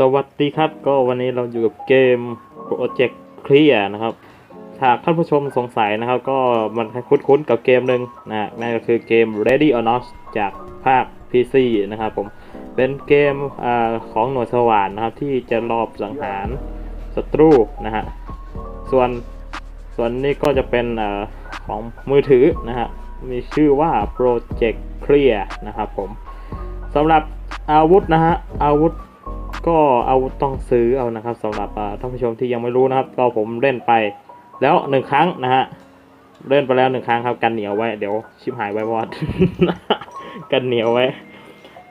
สวัสดีครับ ก็วันนี้เราอยู่กับเกม Project Clear นะครับหากท่านผู้ชมสงสัยนะครับ ก็มันคุ้นๆกับเกมหนึ่งนะนั่นก็คือเกม Ready or Not จากภาค PC นะครับผมเป็นเกมอของหน่วยสว่านนะครับ ที่จะรอบสังหารศัตรูนะฮะส่วนส่วนนี้ก็จะเป็นอของมือถือนะฮะมีชื่อว่า Project Clear นะครับผมสำหรับอาวุธนะฮะอาวุธ ก็อาวุธต้องซื้อเอานะครับสำหรับท่านผู้ชมที่ยังไม่รู้นะครับ ก็ผมเล่นไปแล้วหนึ่งครั้งนะฮะเล่นไปแล้วหนึ่งครั้งครับกันเหนียวไว้เดี๋ยวชิบหายไว้วอดกันเหนียวไว้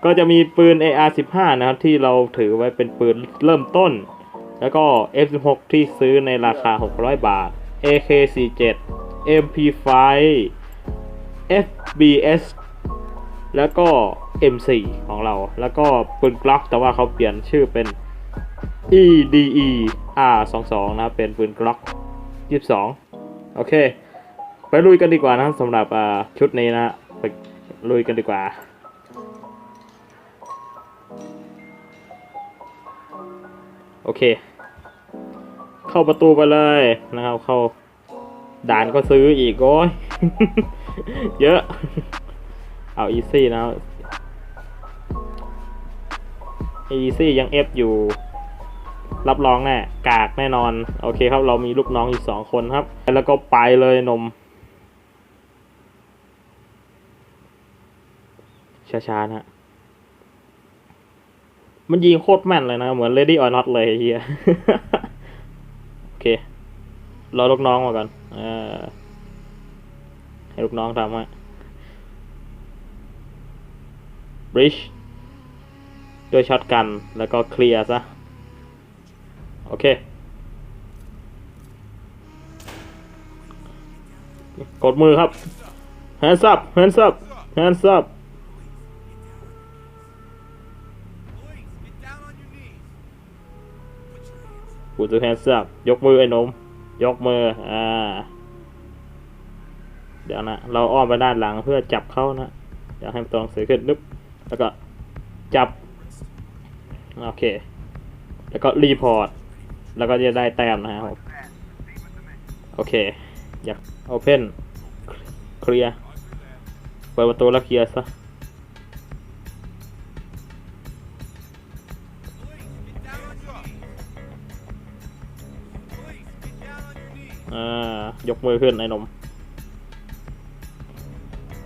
ก็จะมีปืน AR15 นะครับที่เราถือไว้เป็นปืนเริ่มต้น แล้วก็ F16 ที่ซื้อในราคา 600 บาท AK47 MP5 FBS แล้วก็ M4 ของเรา แล้วก็ปืนกล็อกแต่ว่าเขาเปลี่ยนชื่อเป็น EDE R22 นะครับเป็นปืนกล็อก22 โอเค ไปลุยกันดีกว่านะสำหรับชุดนี้นะฮะไปลุยกันดีกว่าโอเค เข้าประตูไปเลยนะครับ เข้าด่านก็ซื้ออีกโอ้ย เยอะ เอาอีซี่นะอีซี่ยังเอฟอยู่ รับรองแน่กากแน่นอน โอเคครับเรามีลูกน้องอยู่สองคนครับ แล้วก็ไปเลยนม ช้าๆนะฮะมันยิงโคตรแม่นเลยนะ เหมือน Lady or Not เลยเฮียโอเค รอลูกน้องมาก่อนอให้ลูกน้องทำฮะ บริชด้วยช็อตกันแล้วก็เคลียร์ซะ โอเคกดมือครับ hands up hands up hands up กูจะ hands up ยกมือไอ้หนม ยกมือ อ่า เดี๋ยวนะ เราอ้อมไปด้านหลังเพื่อจับเขานะ เดี๋ยวให้ตัวหนังสือขึ้นนึบ แล้วก็จับ โอเค แล้วก็รีพอร์ต แล้วก็จะได้แต้มนะครับ โอเค อยาก open เคลียร์เปิดประตูแล้วเคลียร์ซะยกมือขึ้นไอ้นม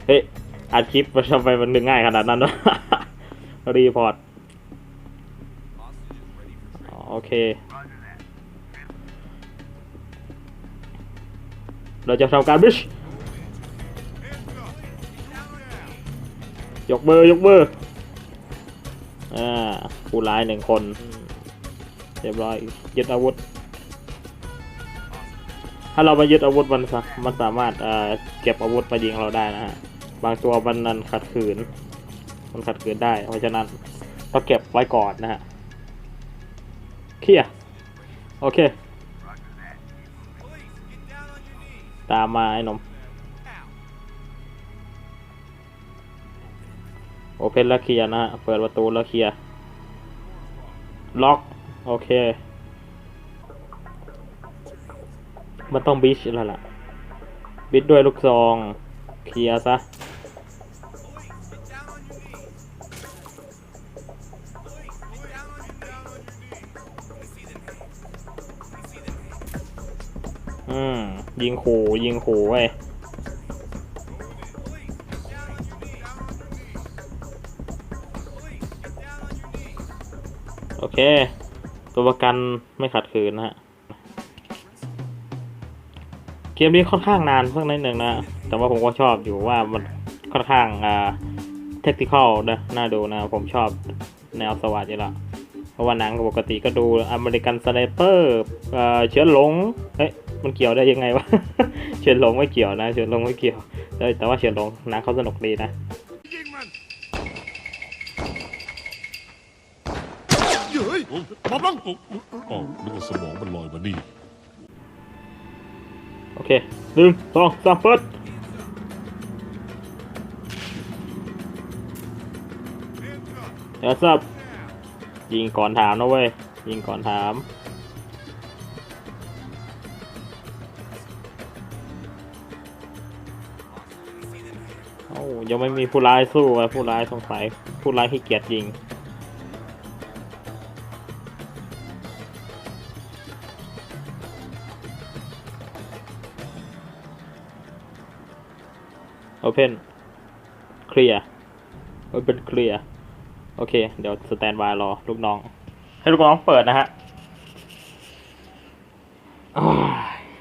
เฮ้ อัดคลิปมาทำไมมันดึงง่ายขนาดนั้นวะรีพอร์ตโอเค เราจะทำการบิช Hands up. Down now. ยกมือยกมืออ่าผู้ร้ายหนึ่งคน เรียบร้อยยึดอาวุธ ถ้าเรามายึดอาวุธมันสามันสามารถเอ่อเก็บอาวุธมายิงเราได้นะฮะ บางตัวมันนันขัดขืน มันขัดขืนได้ เพราะฉะนั้นต้องเก็บไว้ก่อนนะฮะเคลียโอเค ตามมาไอ้หนมโอเพนแล้วเคลียนะฮะ เปิดประตูแล้วเคลียล็อก โอเค มันต้องบิชแล้วล่ะ บิชด้วยลูกซอง เคลียซะ ยิงขู่ยิงขู่ไว้ยโอเค ตัวประกันไม่ขัดขืนนะฮะ เกมนี้ค่อนข้างนานเพิ่งนิดหนึ่งนะ แต่ว่าผมก็ชอบอยู่ว่ามันค่อนข้างอ่าเทคนิคอลนะน่าดูนะ ผมชอบแนวสวัสดิ์อยู่ล้วเพราะว่าหนังปกติก็ดูอเมริกันสไนเปอร์เชื้อหลงเฮ้ย มันเกี่ยวได้ยังไงวะเชื้อหลงไม่เกี่ยวนะเชื้อหลงไม่เกี่ยวเอ้ยแต่ว่าเชื้อหลงนังเขาสนุกดีนะยิงมันเฮ้ยมาบ้างอ๋อนึกว่าสมองมันลอยมานี่ โอเคหนึ่งสองสามเปิด Hands up. เดี๋ยวซับยิงก่อนถามนะเว้ย ยิงก่อนถาม ยังไม่มีผู้ร้ายสู้อะผู้ร้ายสงสัยผู้ร้ายขี้เกียจยิง Open Clear Open Clear โอเค เดี๋ยวสแตนบายรอลูกน้อง ให้ลูกน้องเปิดนะฮะ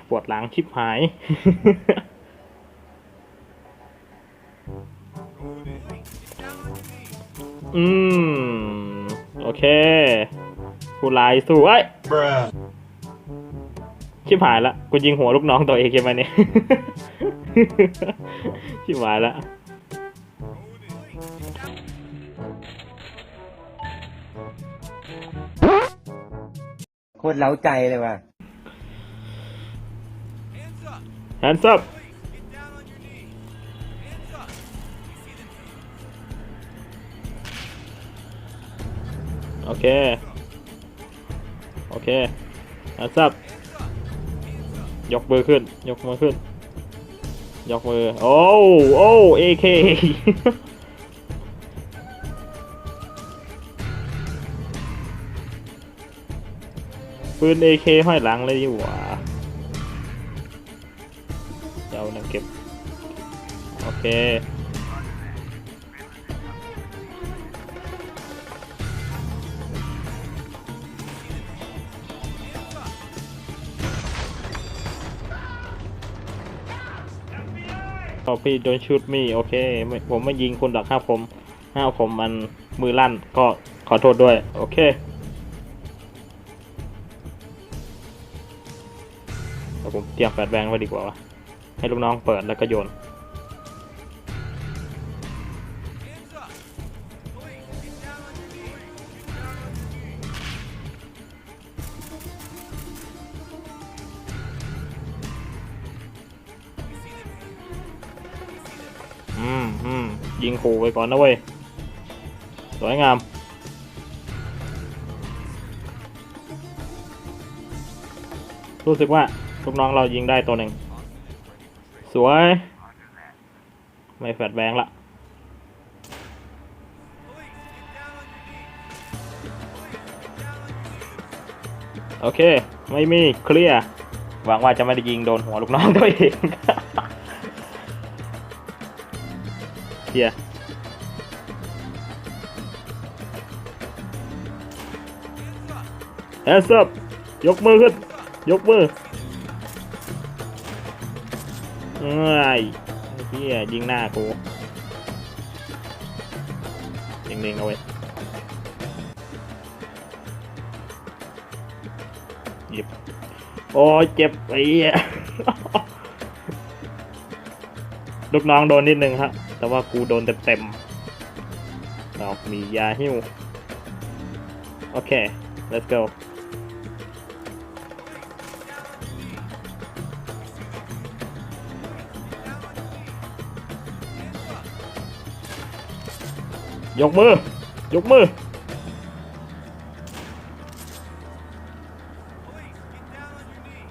ปวดหลังชิบหาย อืม โอเค ผู้ร้ายสู้ไอ้ยชิบหายละ กูยิงหัวลูกน้องตัวเองใช่ไหมเนี่ย ชิบหายละโคตรเล้าใจเลยว่ะ Hands hands up. โอเค โอเค hands up ยกมือขึ้น ยกมือขึ้น ยกมือ โอ้โอ้ AK ปืน AK ห้อยหลังเลยดีกว่าเดี๋ยวนะเก็บ โอเค อพี่โดนชุดมีโอเคไม่ผมไม่ยิงคุณหรอกครับผมห้าผมมันมือลั่นก็ขอโทษด้วย โอเคเดี๋ยวผมเตรียมแฟลชแบงค์ไว้ดีกว่า ให้ลูกน้องเปิดแล้วก็โยน ยิงขู่ไปก่อนนะเว้ย สวยงาม รู้สึกว่าลูกน้องเรายิงได้ตัวหนึ่ง สวย ไม่แฟดแบงค์ละโอเค ไม่มีเคลียร์หวังว่าจะไม่ได้ยิงโดนหัวลูกน้องตัวเอง เคลียร์ Hands up. hands up ยกมือขึ้น ยกมือเอ้ยเฮียยิงหน้ากูยิงๆเอาไว้ยหยิบโอ้ยเจ็บไอ้เหี้ย ลูกน้องโดนนิดนึงฮะ แต่ว่ากูโดนเต็มๆเรามียาหิ้ว โอเค let's go ยกมือ ยกมือ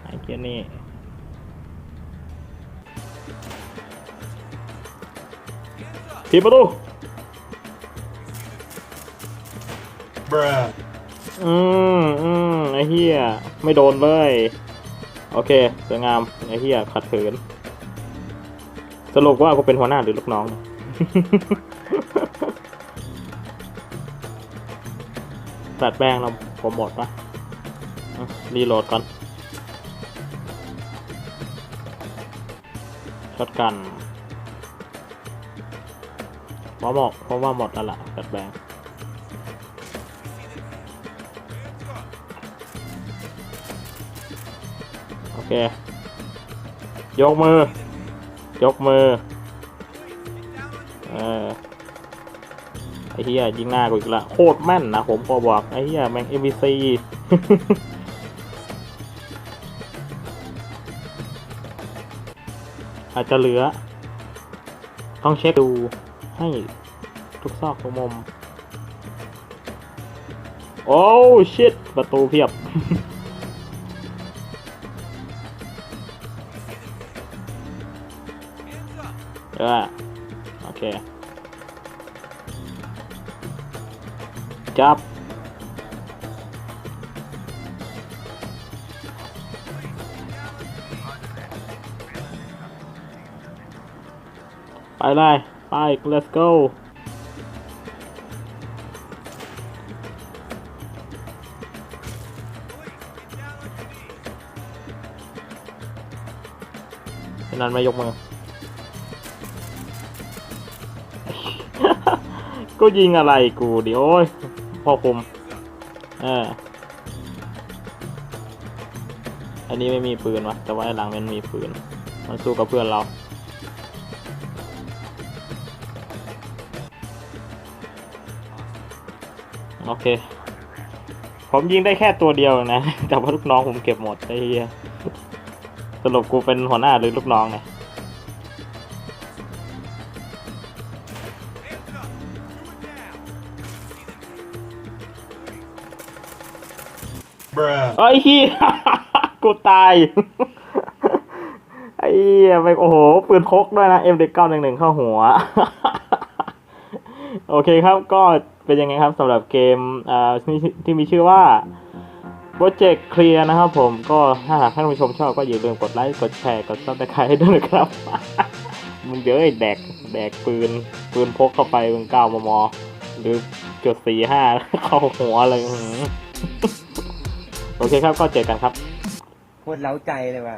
ไอ้เกียนี่ ทีประตูอืมอืมไอ้เฮียไม่โดนเลย โอเคสวยงามไอ้เฮียขัดขืนสรุปว่ากูเป็นหัวหน้าหรือลูกน้องเนี่ยตัดแป้งเราผมหมดปะอะรีโหลดก่อนช็อตกัน เพราะหมดเพราะว่าหมดแล้วล่ะตัดแบงโอเค ยกมือ ยกมือ เออไอ้เหี้ยยิงหน้ากูอีกละโคตรแม่นนะผมพอบอก ไอ้เหี้ยแม่ง MVC อาจจะเหลือ ต้องเช็คดู ให้ทุกซอกทุกมุม โอ้ชิตประตูเพียบ เออโอเค จับไปเลย ไป let's go นั้นไม่ยกมือ ก็ยิงอะไรกูเดี๋ยวโอ้ยพ่อคุมเอออันนี้ไม่มีปืนวะแต่ว่าไอ้หลังมันมีปืน มันสู้กับเพื่อนเรา โอเค ผมยิงได้แค่ตัวเดียวนะ แต่ว่าลูกน้องผมเก็บหมดไอ้เหี้ยสรุปกูเป็นหัวหน้าหรือลูกน้องเนี่ยไอ้เหี้ยกูตาย ไอ้เหี้ยไปโอ้โห ปืนพกด้วยนะ M เด็กเก้าหนึ่งหนึ่งเข้าหัว โอเคครับก็ เป็นยังไงครับสำหรับเกมที่มีชื่อว่า Project Clear นะครับผมก็ถ้าหากท่านผู้ชมชอบก็อย่าลืมกดไลค์กดแชร์กดซับสไครต์ให้ด้วยนะครับ มึงเดี๋ยวไอ้แดกแดกปืน ปืนพกเข้าไปมึงเก้ามม หรือจุดสี่ห้าเข้าหัวเลยโอเคครับก็เจอกันครับโคตรเล้าใจเลยว่ะ